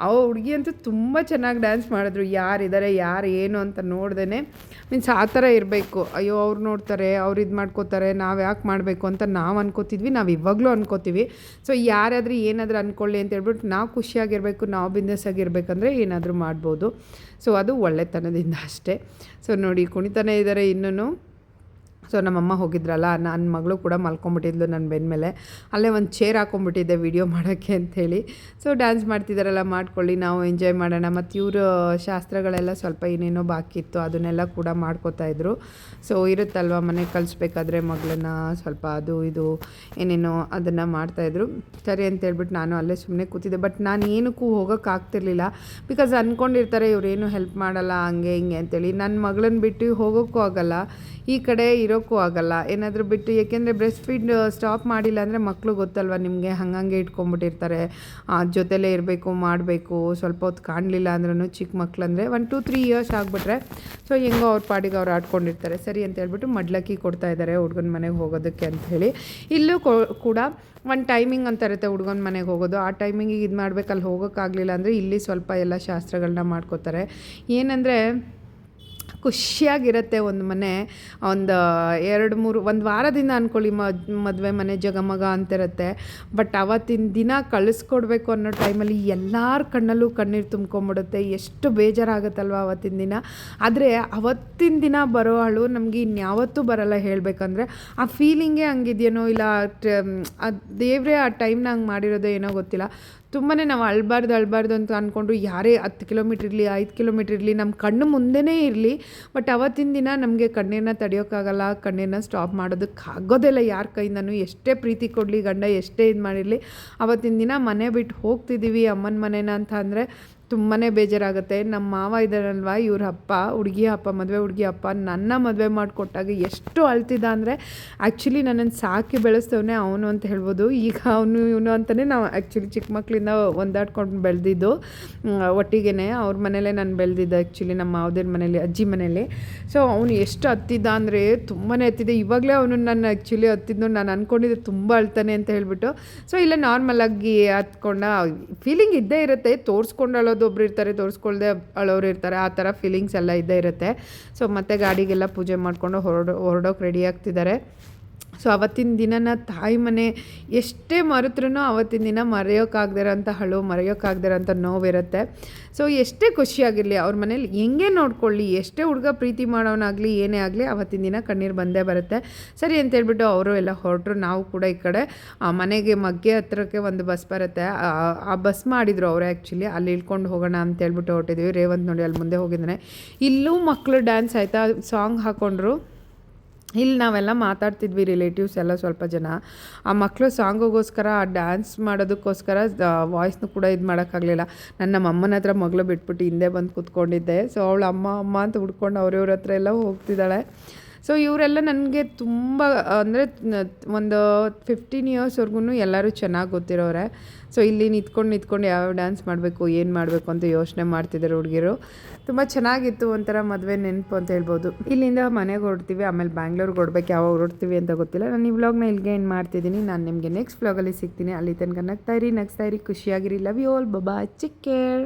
ಆ ಹುಡುಗಿ ಅಂತೂ ತುಂಬ ಚೆನ್ನಾಗಿ ಡ್ಯಾನ್ಸ್ ಮಾಡಿದ್ರು. ಯಾರಿದ್ದಾರೆ ಯಾರು ಏನು ಅಂತ ನೋಡ್ದೇ ಮೀನ್ಸ್ ಆ ಥರ ಇರಬೇಕು. ಅಯ್ಯೋ, ಅವ್ರು ನೋಡ್ತಾರೆ, ಅವ್ರು ಇದು ಮಾಡ್ಕೋತಾರೆ, ನಾವು ಯಾಕೆ ಮಾಡಬೇಕು ಅಂತ ನಾವು ಅನ್ಕೋತಿದ್ವಿ, ನಾವು ಇವಾಗಲೂ ಅನ್ಕೋತೀವಿ. ಸೊ ಯಾರಾದರೂ ಏನಾದರೂ ಅಂದ್ಕೊಳ್ಳಿ ಅಂತ ಹೇಳ್ಬಿಟ್ಟು ನಾವು ಖುಷಿಯಾಗಿರಬೇಕು, ನಾವು ಬಿಸ್ನೆಸ್ ಆಗಿರಬೇಕಂದ್ರೆ ಏನಾದರೂ ಮಾಡ್ಬೋದು. ಸೊ ಅದು ಒಳ್ಳೆತನದಿಂದ ಅಷ್ಟೇ. ಸೊ ನೋಡಿ ಕುಣಿತಾನೆ ಇದ್ದಾರೆ ಇನ್ನೂ ಸೊ ನಮ್ಮಮ್ಮ ಹೋಗಿದ್ರಲ್ಲ ನನ್ನ ಮಗಳು ಕೂಡ ಮಲ್ಕೊಂಬಿಟ್ಟಿದ್ಲು ನನ್ನ ಬೆನ್ನ ಮೇಲೆ. ಅಲ್ಲೇ ಒಂದು ಚೇರ್ ಹಾಕೊಂಡ್ಬಿಟ್ಟಿದ್ದೆ ವಿಡಿಯೋ ಮಾಡೋಕ್ಕೆ ಅಂಥೇಳಿ. ಸೊ ಡ್ಯಾನ್ಸ್ ಮಾಡ್ತಿದ್ದಾರಲ್ಲ ಮಾಡ್ಕೊಳ್ಳಿ, ನಾವು ಎಂಜಾಯ್ ಮಾಡೋಣ. ಮತ್ತು ಇವರು ಶಾಸ್ತ್ರಗಳೆಲ್ಲ ಸ್ವಲ್ಪ ಏನೇನೋ ಬಾಕಿ ಇತ್ತು, ಅದನ್ನೆಲ್ಲ ಕೂಡ ಮಾಡ್ಕೋತಾ ಇದ್ರು. ಸೊ ಇರುತ್ತಲ್ವ ಮನೆಗೆ ಕಳಿಸ್ಬೇಕಾದ್ರೆ ಮಗಳನ್ನ ಸ್ವಲ್ಪ ಅದು ಇದು ಏನೇನೋ ಅದನ್ನು ಮಾಡ್ತಾಯಿದ್ರು ಸರಿ ಅಂತೇಳ್ಬಿಟ್ಟು ನಾನು ಅಲ್ಲೇ ಸುಮ್ಮನೆ ಕೂತಿದ್ದೆ. ಬಟ್ ನಾನು ಏನಕ್ಕೂ ಹೋಗೋಕೆ ಆಗ್ತಿರ್ಲಿಲ್ಲ. ಬಿಕಾಸ್ ಅಂದ್ಕೊಂಡಿರ್ತಾರೆ ಇವರೇನು ಹೆಲ್ಪ್ ಮಾಡಲ್ಲ, ಹಂಗೆ ಹಿಂಗೆ ಅಂತೇಳಿ. ನನ್ನ ಮಗಳನ್ನ ಬಿಟ್ಟು ಹೋಗೋಕ್ಕೂ ಆಗಲ್ಲ. ಈ ಕಡೆ ಇರೋಕ್ಕೂ ಆಗಲ್ಲ. ಏನಾದರೂ ಬಿಟ್ಟು ಏಕೆಂದರೆ ಬ್ರೆಸ್ಟ್ ಫೀಡ್ ಸ್ಟಾಪ್ ಮಾಡಿಲ್ಲ ಅಂದರೆ ಮಕ್ಕಳು ಗೊತ್ತಲ್ವ ನಿಮಗೆ? ಹಂಗಂಗೆ ಇಟ್ಕೊಂಡ್ಬಿಟ್ಟಿರ್ತಾರೆ. ಜೊತೆಲೇ ಇರಬೇಕು, ಮಾಡಬೇಕು, ಸ್ವಲ್ಪ ಹೊತ್ತು ಕಾಣಲಿಲ್ಲ ಅಂದ್ರೂ ಚಿಕ್ಕ ಮಕ್ಳಂದರೆ ಒನ್ ಟು ತ್ರೀ ಇಯರ್ಸ್ ಆಗಿಬಿಟ್ರೆ, ಸೊ ಹೆಂಗೋ ಅವ್ರ ಪಾಡಿಗೆ ಅವ್ರು ಆಡ್ಕೊಂಡಿರ್ತಾರೆ. ಸರಿ ಅಂತ ಹೇಳ್ಬಿಟ್ಟು ಮಡ್ಲಕ್ಕಿ ಕೊಡ್ತಾ ಇದ್ದಾರೆ ಹುಡುಗನ ಮನೆಗೆ ಹೋಗೋದಕ್ಕೆ ಅಂತ ಹೇಳಿ. ಇಲ್ಲೂ ಕೂಡ ಒಂದು ಟೈಮಿಂಗ್ ಅಂತ ಇರುತ್ತೆ ಹುಡುಗನ ಮನೆಗೆ ಹೋಗೋದು. ಆ ಟೈಮಿಂಗಿಗೆ ಇದು ಮಾಡ್ಬೇಕು ಅಲ್ಲಿ ಹೋಗೋಕ್ಕಾಗಲಿಲ್ಲ ಅಂದರೆ ಇಲ್ಲಿ ಸ್ವಲ್ಪ ಎಲ್ಲ ಶಾಸ್ತ್ರಗಳನ್ನ ಮಾಡ್ಕೋತಾರೆ. ಏನಂದರೆ ಖುಷಿಯಾಗಿರುತ್ತೆ ಒಂದು ಮನೆ, ಒಂದು ಎರಡು ಮೂರು, ಒಂದು ವಾರದಿಂದ ಅಂದ್ಕೊಳ್ಳಿ ಮದುವೆ ಮನೆ ಜಗಮಗ ಅಂತಿರುತ್ತೆ. ಬಟ್ ಅವತ್ತಿನ ದಿನ ಕಳಿಸ್ಕೊಡ್ಬೇಕು ಅನ್ನೋ ಟೈಮಲ್ಲಿ ಎಲ್ಲರ ಕಣ್ಣಲ್ಲೂ ಕಣ್ಣೀರು ತುಂಬ್ಕೊಂಬಿಡುತ್ತೆ. ಎಷ್ಟು ಬೇಜಾರಾಗುತ್ತಲ್ವ ಅವತ್ತಿನ ದಿನ? ಆದರೆ ಅವತ್ತಿನ ದಿನ ಬರೋ ಅಳು ನಮಗೆ ಇನ್ಯಾವತ್ತೂ ಬರಲ್ಲ ಹೇಳಬೇಕಂದ್ರೆ, ಆ ಫೀಲಿಂಗೇ ಹಂಗಿದೆಯೇನೋ ಇಲ್ಲ ದೇವರೇ ಆ ಟೈಮ್ನ ಹಂಗೆ ಮಾಡಿರೋದೇ ಏನೋ ಗೊತ್ತಿಲ್ಲ. ತುಂಬಾ ನಾವು ಅಳ್ಬಾರ್ದು ಅಳ್ಬಾರ್ದು ಅಂತ ಅಂದ್ಕೊಂಡು ಯಾರೇ ಹತ್ತು ಕಿಲೋಮೀಟ್ರ್ ಇರಲಿ, ಐದು ಕಿಲೋಮೀಟ್ರ್ ಇರಲಿ ನಮ್ಮ ಕಣ್ಣು ಮುಂದೆನೇ ಇರಲಿ ಬಟ್ ಅವತ್ತಿನ ದಿನ ನಮಗೆ ಕಣ್ಣೇನ ತಡೆಯೋಕ್ಕಾಗಲ್ಲ ಕಣ್ಣೀರನ್ನ ಸ್ಟಾಪ್ ಮಾಡೋದಕ್ಕೆ ಆಗೋದಿಲ್ಲ ಯಾರ ಕೈಯಿಂದನೂ ಎಷ್ಟೇ ಪ್ರೀತಿ ಕೊಡಲಿ, ಗಂಡ ಎಷ್ಟೇ ಇದು ಮಾಡಿರಲಿ ಅವತ್ತಿನ ದಿನ ಮನೆ ಬಿಟ್ಟು ಹೋಗ್ತಿದ್ದೀವಿ ಅಮ್ಮನ ಮನೇನ ಅಂತ ಅಂದರೆ ತುಂಬಾ ಬೇಜಾರಾಗುತ್ತೆ. ನಮ್ಮ ಮಾವ ಇದ್ದಾರಲ್ವ, ಇವ್ರ ಅಪ್ಪ, ಹುಡುಗಿ ಅಪ್ಪ, ಮದುವೆ ಹುಡುಗಿ ಅಪ್ಪ, ನನ್ನ ಮದುವೆ ಮಾಡಿಕೊಟ್ಟಾಗ ಎಷ್ಟು ಅಳ್ತಿದ್ದ ಅಂದರೆ ಆ್ಯಕ್ಚುಲಿ ನನ್ನನ್ನು ಸಾಕಿ ಬೆಳೆಸ್ತವನೇ ಅವನು ಅಂತ ಹೇಳ್ಬೋದು. ಈಗ ಅವನು, ಇವನು ಅಂತಲೇ ನಾವು ಆ್ಯಕ್ಚುಲಿ ಚಿಕ್ಕ ಮಕ್ಕಳಿಂದ ಒಂದಾಡ್ಕೊಂಡು ಬೆಳೆದಿದ್ದು. ಒಟ್ಟಿಗೆ ಅವ್ರ ಮನೇಲೇ ನಾನು ಬೆಳೆದಿದ್ದೆ ಆ್ಯಕ್ಚುಲಿ ನಮ್ಮ ಮಾವದಿರ ಮನೇಲಿ, ಅಜ್ಜಿ ಮನೇಲಿ. ಸೊ ಅವನು ಎಷ್ಟು ಹತ್ತಿದ್ದ ಅಂದರೆ ತುಂಬಾ ಹತ್ತಿದೆ ಇವಾಗಲೇ ಅವನು ನಾನು ಆ್ಯಕ್ಚುಲಿ ಹತ್ತಿದ್ದು ನಾನು ಅಂದ್ಕೊಂಡಿದ್ದೆ ತುಂಬ ಅಳ್ತಾನೆ ಅಂತ ಹೇಳಿಬಿಟ್ಟು. ಸೊ ಇಲ್ಲ ನಾರ್ಮಲಾಗಿ ಹತ್ಕೊಂಡ ಫೀಲಿಂಗ್ ಇದ್ದೇ ಇರುತ್ತೆ, ತೋರಿಸ್ಕೊಂಡು ಒಬ್ರು ಇರ್ತಾರೆ, ತೋರಿಸ್ಕೊಳ್ದೆ ಅಳೋರು ಇರ್ತಾರೆ, ಆ ಥರ ಫೀಲಿಂಗ್ಸ್ ಎಲ್ಲ ಇದ್ದೇ ಇರುತ್ತೆ. ಸೊ ಮತ್ತೆ ಗಾಡಿಗೆಲ್ಲ ಪೂಜೆ ಮಾಡಿಕೊಂಡು ಹೊರಡೋ, ಹೊರಡೋಕೆ ರೆಡಿ ಆಗ್ತಿದ್ದಾರೆ. ಸೊ ಅವತ್ತಿನ ದಿನನ ತಾಯಿ ಮನೆ ಎಷ್ಟೇ ಮರೆತ್ರೂ ಅವತ್ತಿನ ದಿನ ಮರೆಯೋಕ್ಕಾಗ್ದಿರೋಂಥ ಹಳು ಮರೆಯೋಕ್ಕಾಗ್ದಿರೋಂಥ ನೋವಿರುತ್ತೆ. ಸೊ ಎಷ್ಟೇ ಖುಷಿಯಾಗಿರಲಿ, ಅವ್ರ ಮನೇಲಿ ಹೆಂಗೆ ನೋಡ್ಕೊಳ್ಳಿ, ಎಷ್ಟೇ ಹುಡುಗ ಪ್ರೀತಿ ಮಾಡೋನಾಗಲಿ ಏನೇ ಆಗಲಿ, ಅವತ್ತಿನ ದಿನ ಕಣ್ಣೀರು ಬಂದೇ ಬರುತ್ತೆ. ಸರಿ ಅಂತ ಹೇಳ್ಬಿಟ್ಟು ಅವರು ಎಲ್ಲ ಹೊರಟರು, ನಾವು ಕೂಡ ಈ ಕಡೆ, ಆ ಮನೆಗೆ ಮಗ್ಗೆ ಹತ್ರಕ್ಕೆ ಒಂದು ಬಸ್ ಬರುತ್ತೆ. ಆ- ಬಸ್ ಮಾಡಿದರು ಅವರು ಆ್ಯಕ್ಚುಲಿ, ಅಲ್ಲಿ ಇಳ್ಕೊಂಡು ಹೋಗೋಣ ಅಂತ ಹೇಳ್ಬಿಟ್ಟು ಹೊರಟಿದ್ವಿ. ರೇವಂತ್ ನೋಡಿ ಅಲ್ಲಿ ಮುಂದೆ ಹೋಗಿದ್ದಾನೆ. ಇಲ್ಲೂ ಮಕ್ಕಳು ಡ್ಯಾನ್ಸ್ ಆಯಿತಾ? ಸಾಂಗ್ ಹಾಕ್ಕೊಂಡ್ರು ಇಲ್ಲಿ ನಾವೆಲ್ಲ ಮಾತಾಡ್ತಿದ್ವಿ ರಿಲೇಟಿವ್ಸ್ ಎಲ್ಲ ಸ್ವಲ್ಪ ಜನ. ಆ ಮಕ್ಕಳು ಸಾಂಗಿಗೋಸ್ಕರ ಆ ಡ್ಯಾನ್ಸ್ ಮಾಡೋದಕ್ಕೋಸ್ಕರ ವಾಯ್ಸ್ನು ಕೂಡ ಇದು ಮಾಡೋಕ್ಕಾಗಲಿಲ್ಲ ನನ್ನ ನಮ್ಮ ಅಮ್ಮನ ಹತ್ರ ಮಗಳು ಬಿಟ್ಬಿಟ್ಟು ಹಿಂದೆ ಬಂದು ಕೂತ್ಕೊಂಡಿದ್ದೆ. ಸೊ ಅವಳು ಅಮ್ಮ ಅಮ್ಮ ಅಂತ ಹುಡ್ಕೊಂಡು ಅವ್ರಿವ್ರ ಹತ್ರ ಎಲ್ಲ ಹೋಗ್ತಿದ್ದಾಳೆ. ಸೊ ಇವರೆಲ್ಲ ನನಗೆ ತುಂಬ, ಅಂದರೆ ಒಂದು ಫಿಫ್ಟೀನ್ ಇಯರ್ಸ್ವರೆಗೂ ಎಲ್ಲರೂ ಚೆನ್ನಾಗಿ ಗೊತ್ತಿರೋರೆ. ಸೊ ಇಲ್ಲಿ ನಿಂತ್ಕೊಂಡು ನಿಂತ್ಕೊಂಡು ಯಾವ ಡ್ಯಾನ್ಸ್ ಮಾಡಬೇಕು, ಏನು ಮಾಡಬೇಕು ಅಂತ ಯೋಚನೆ ಮಾಡ್ತಿದ್ದಾರೆ ಹುಡುಗಿರು. ತುಂಬ ಚೆನ್ನಾಗಿತ್ತು ಒಂಥರ ಮದುವೆ ನೆನಪು ಅಂತ ಹೇಳ್ಬೋದು. ಇಲ್ಲಿಂದ ಮನೆಗೆ ಹೊರಡ್ತೀವಿ, ಆಮೇಲೆ ಬ್ಯಾಂಗ್ಳೂರ್ಗೆ ಹೊಡ್ಬೇಕು ಯಾವಾಗ ಹೊರಡ್ತೀವಿ ಅಂತ ಗೊತ್ತಿಲ್ಲ. ನಾನು ಈ ವ್ಲಾಗ್ನ ಇಲ್ಲಿಗೆ ಏನು ಮಾಡ್ತಿದ್ದೀನಿ ನಾನು ನಿಮಗೆ ನೆಕ್ಸ್ಟ್ ವ್ಲಾಗಲ್ಲಿ ಸಿಗ್ತೀನಿ. ಅಲ್ಲಿ ತನಕ ನಗ್ತಾಯಿರಿ ನಗ್ತಾಯಿರಿ ಖುಷಿಯಾಗಿರಿ. ಲವ್ ಯು ಆಲ್ ಬಬಾ ಚಿಕ್ ಕೇರ್